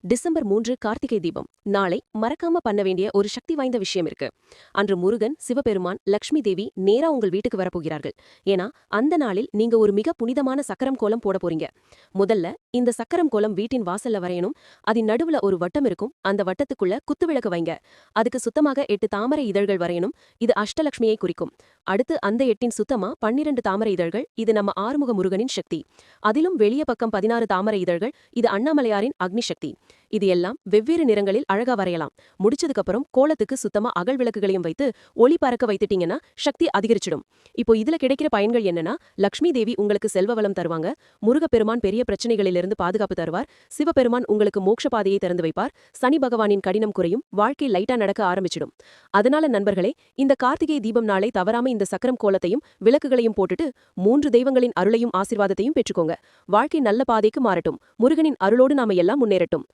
December மூன்று கார்த்திகை தீபம். நாளை மறக்காம பண்ண வேண்டிய ஒரு சக்தி வாய்ந்த விஷயம் இருக்கு. அன்று முருகன் சிவபெருமான் லக்ஷ்மி தேவி நேரா உங்கள் வீட்டுக்கு வரப்போகிறார்கள். ஏன்னா அந்த நாளில் நீங்க ஒரு மிக புனிதமான சக்கரம் கோலம் போட போறீங்க. முதல்ல இந்த சக்கரம் கோலம் வீட்டின் வாசல்ல வரையணும். அதன் நடுவுல ஒரு வட்டம் இருக்கும். அந்த வட்டத்துக்குள்ள குத்துவிளக்கு வைங்க. அதுக்கு சுத்தமாக எட்டு தாமரை இதழ்கள் வரையணும். இது அஷ்டலக்ஷ்மியை குறிக்கும். அடுத்து அந்த எட்டின் சுத்தமா பன்னிரண்டு தாமரை இதழ்கள். இது நம்ம ஆறுமுக முருகனின் சக்தி. அதிலும் வெளிய பக்கம் பதினாறு தாமரை இதழ்கள். இது அண்ணாமலையாரின் அக்னி சக்தி இது எல்லாம் வெவ்வேறு நிறங்களில் அழகா வரையலாம். முடிச்சதுக்கப்புறம் கோலத்துக்கு சுத்தமா அகல் விளக்குகளையும் வைத்து ஒளி பறக்க வைத்துட்டீங்கன்னா சக்தி அதிகரிச்சிடும். இப்போ இதுல கிடைக்கிற பயன்கள் என்னன்னா லக்ஷ்மி தேவி உங்களுக்கு செல்வ வளம் தருவாங்க. முருகப்பெருமான் பெரிய பிரச்சனைகளிலிருந்து பாதுகாப்பு தருவார். சிவபெருமான் உங்களுக்கு மோட்ச பாதையை திறந்து வைப்பார். சனி பகவானின் கடினம் குறையும். வாழ்க்கை லைட்டா நடக்க ஆரம்பிச்சிடும். அதனால நண்பர்களே இந்த கார்த்திகை தீபம் நாளை தவறாம இந்த சக்கரம் கோலத்தையும் விளக்குகளையும் போட்டுட்டு மூன்று தெய்வங்களின் அருளையும் ஆசிர்வாதத்தையும் பெற்றுக்கோங்க. வாழ்க்கை நல்ல பாதைக்கு மாறட்டும். முருகனின் அருளோடு நாம எல்லாம் முன்னேறட்டும்.